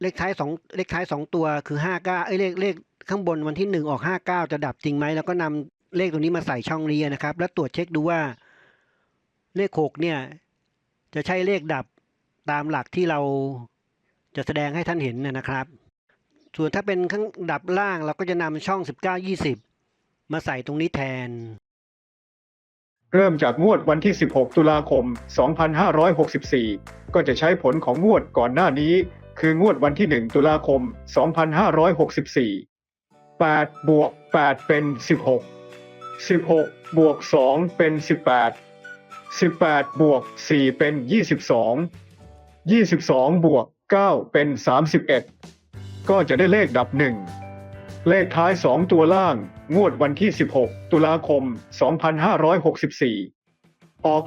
เลขท้ายสองเลขท้ายสองตัวคือ59เอ้ยเลขเลขข้างบนวันที่1ออก59จะดับจริงไหมแล้วก็นำเลขตัวนี้มาใส่ช่องนี้นะครับ แล้วตรวจเช็คดูว่าเลข6เนี่ย จะใช่เลขดับตามหลักที่เราจะแสดงให้ท่านเห็นนะครับ ส่วนถ้าเป็นข้างดับล่างเราก็จะนำช่อง 19 20 มาใส่ตรงนี้แทน เริ่มจากงวดวันที่ 16 ตุลาคม 2564 ก็จะใช้ผลของงวดก่อนหน้านี้ คืองวดวันที่ 1 ตุลาคม 2564 8 บวก 8 เป็น 16 16 บวก 2 เป็น 18 18 บวก 4 เป็น 22 22 บวก 9 เป็น 31 ก็จะได้เลขดับ 1 เลขท้าย 2 ตัวล่าง งวดวันที่ 16 ตุลาคม 2564 ออก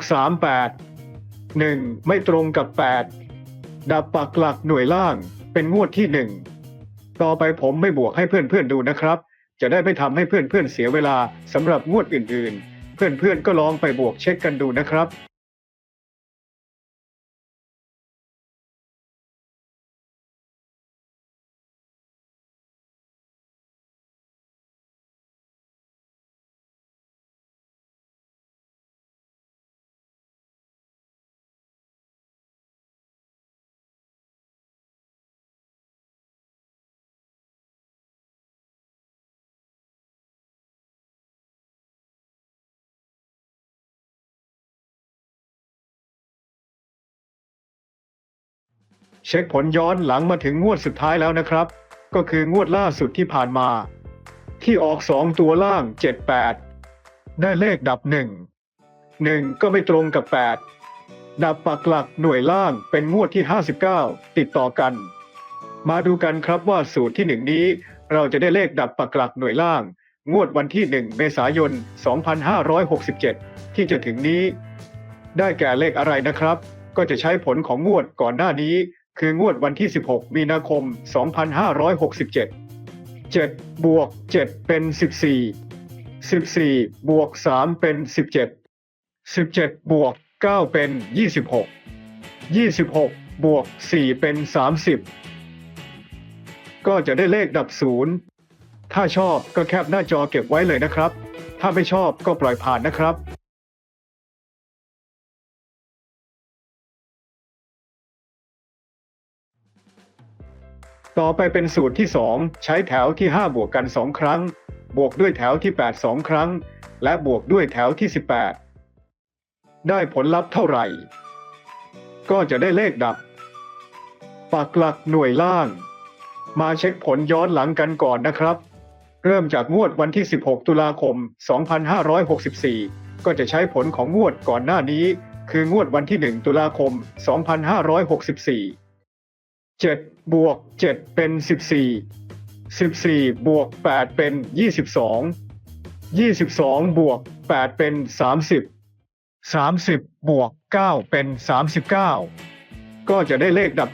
38 1 ไม่ตรงกับ 8 ดับปักหลักหน่วยล่างเป็นงวดที่หนึ่งต่อไปผมไม่บวกให้เพื่อนๆดูนะครับ จะได้ไม่ทำให้เพื่อนๆเสียเวลาสำหรับงวดอื่นๆ เพื่อนๆก็ลองไปบวกเช็คกันดูนะครับ เช็คผลย้อนหลังมาถึงงวดสุดท้ายแล้วนะครับ ก็คืองวดล่าสุดที่ผ่านมา ที่ออก2ตัวล่าง 78 ได้เลขดับ1 1ก็ไม่ตรงกับ 8 ดับปักหลักหน่วยล่างเป็นงวดที่ 59 ติดต่อกัน มาดูกันครับว่าสูตรที่1นี้ เราจะได้เลขดับปักหลักหน่วยล่าง งวดวันที่ 1 เมษายน 2567 ที่จะถึงนี้ ได้แก่เลขอะไรนะครับ ก็จะใช้ผลของงวดก่อนหน้านี้ คืองวดวันที่ 16 มีนาคม 2567 7 บวก 7 เป็น 14 14 บวก 3 เป็น 17 17 บวก 9 เป็น 26 26 บวก 4 เป็น 30 ก็จะได้เลขดับ0ถ้าชอบก็แคปหน้าจอเก็บไว้เลยนะครับ ถ้าไม่ชอบก็ปล่อยผ่านนะครับ ต่อไปเป็นสูตรที่ 2 ใช้แถวที่ 5 บวกกัน 2 ครั้ง บวกด้วยแถวที่ 8 2 ครั้ง และบวกด้วยแถวที่ 18 ได้ผลลัพธ์เท่าไหร่ ก็จะได้เลขดับ ปักหลักหน่วยล่าง มาเช็คผลย้อนหลังกันก่อนนะครับ เริ่มจากงวดวันที่ 16 ตุลาคม 2564 ก็จะใช้ผลของงวดก่อนหน้านี้ คืองวดวันที่ 1 ตุลาคม 2564 7บวก7เป็น14 14บวก8เป็น22 22บวก8เป็น30 30บวก9เป็น39ก็จะได้เลขดับ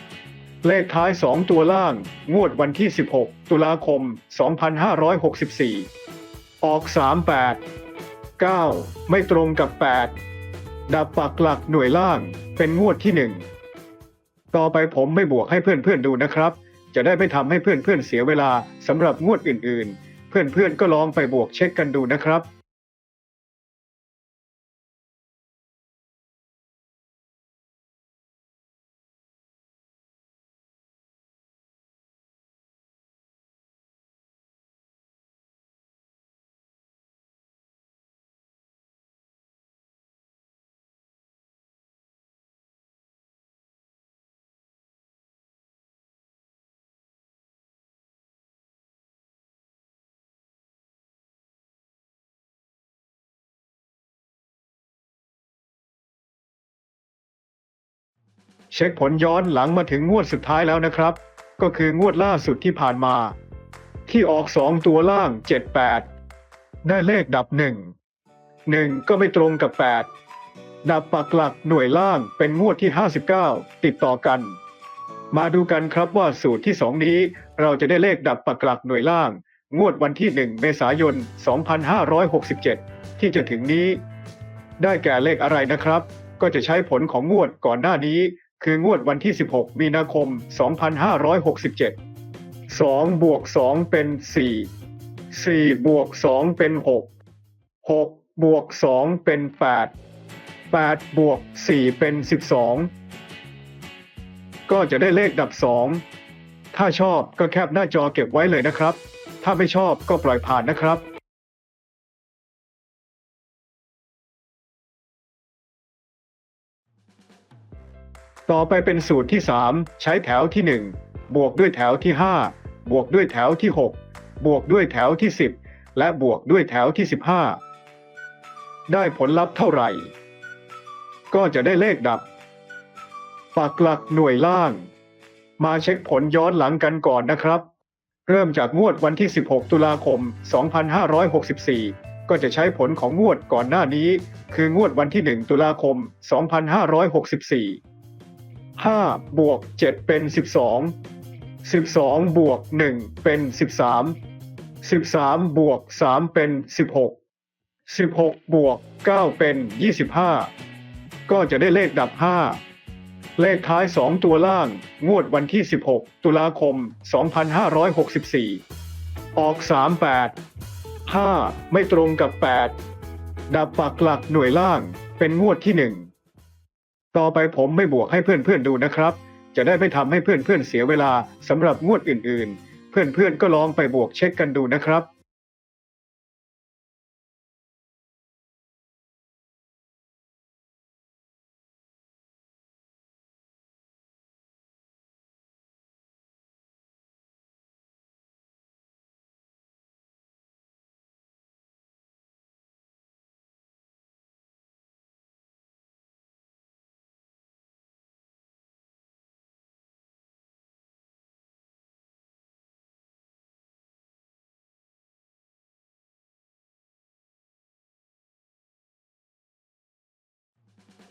9เลขท้าย2ตัวล่าง งวดวันที่16ตุลาคม2564ออก38 9ไม่ตรงกับ8ดับปักหลักหน่วยล่างเป็นงวดที่1 ต่อไปผมไม่บวกให้เพื่อนๆดูนะครับ จะได้ไม่ทำให้เพื่อนๆเสียเวลาสำหรับงวดอื่นๆ เพื่อนๆก็ลองไปบวกเช็คกันดูนะครับ เช็คผลย้อนหลังมาถึงงวดสุดท้ายแล้วนะครับ ก็คืองวดล่าสุดที่ผ่านมา ที่ออก 2 ตัวล่าง 78 ได้เลขดับ 1 1 ก็ไม่ตรงกับ 8 ดับปักหลักหน่วยล่างเป็นงวดที่ 59 ติดต่อกัน มาดูกันครับว่าสูตรที่ 2 นี้เราจะได้เลขดับปักหลักหน่วยล่าง งวดวันที่ 1 เมษายน 2567 ที่จะถึงนี้ ได้แก่เลขอะไรนะครับ ก็จะใช้ผลของงวดก่อนหน้านี้ คืองวดวันที่ 16 มีนาคม 2567 2บวก2เป็น 4 4บวก2เป็น 6 6บวก2เป็น 8 8บวก4เป็น 12 ก็จะได้เลขดับ 2 ถ้าชอบก็แคปหน้าจอเก็บไว้เลยนะครับ ถ้าไม่ชอบก็ปล่อยผ่านนะครับ ต่อไปเป็นสูตรที่ 3 ใช้แถวที่ 1 บวกด้วยแถวที่ 5 บวกด้วยแถวที่ 6 บวกด้วยแถวที่ 10 และบวกด้วยแถวที่ 15 ได้ผลลัพธ์เท่าไหร่ ก็จะได้เลขดับ ปักหลักหน่วยล่าง มาเช็คผลย้อนหลังกันก่อนนะครับ เริ่มจากงวดวันที่ 16 ตุลาคม 2564 ก็จะใช้ผลของงวดก่อนหน้านี้ คืองวดวันที่ 1 ตุลาคม 2564 5บวก7เป็น12 12บวก1เป็น13 13บวก3เป็น16 16บวก9เป็น25ก็จะได้เลขดับ5เลขท้าย2ตัวล่างงวดวันที่16ตุลาคม2564ออก38 5ไม่ตรงกับ8ดับปักหลักหน่วยล่างเป็นงวดที่1 ต่อไปผมไม่บวกให้เพื่อนๆดูนะครับ จะได้ไม่ทำให้เพื่อนๆเสียเวลาสำหรับงวดอื่นๆ เพื่อนๆก็ลองไปบวกเช็คกันดูนะครับ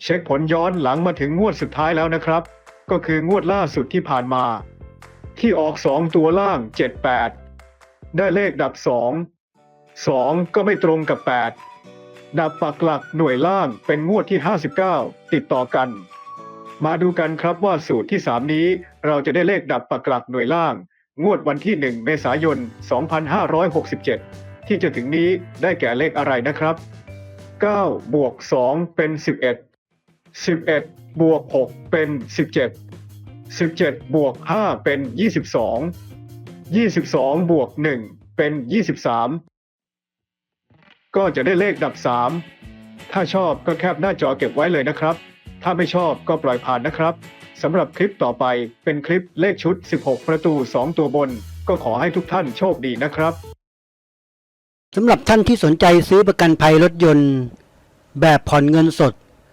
เช็คผลย้อนหลังมาถึงงวดสุดท้ายแล้วนะครับ ก็คืองวดล่าสุดที่ผ่านมา ที่ออก 2 ตัวล่าง 78 ได้เลขดับ 2 2 ก็ไม่ตรงกับ 8 ดับปักหลักหน่วยล่างเป็นงวดที่ 59 ติดต่อกัน มาดูกันครับว่าสูตรที่ 3 นี้เราจะได้เลขดับปักหลักหน่วยล่าง งวดวันที่ 1 เมษายน 2567 ที่จะถึงนี้ได้แก่เลขอะไรนะครับ9บวก2เป็น 11 11บวก6เป็น17 17บวก5เป็น22 22บวก1เป็น23ก็จะได้เลขดับ3ถ้าชอบก็แคปหน้าจอเก็บไว้เลยนะครับ ถ้าไม่ชอบก็ปล่อยผ่านนะครับสำหรับคลิปต่อไปเป็นคลิปเลขชุด 16 ประตู 2 ตัวบน ก็ขอให้ทุกท่านโชคดีนะครับสำหรับท่านที่สนใจซื้อประกันภัยรถยนต์ แบบผ่อนเงินสด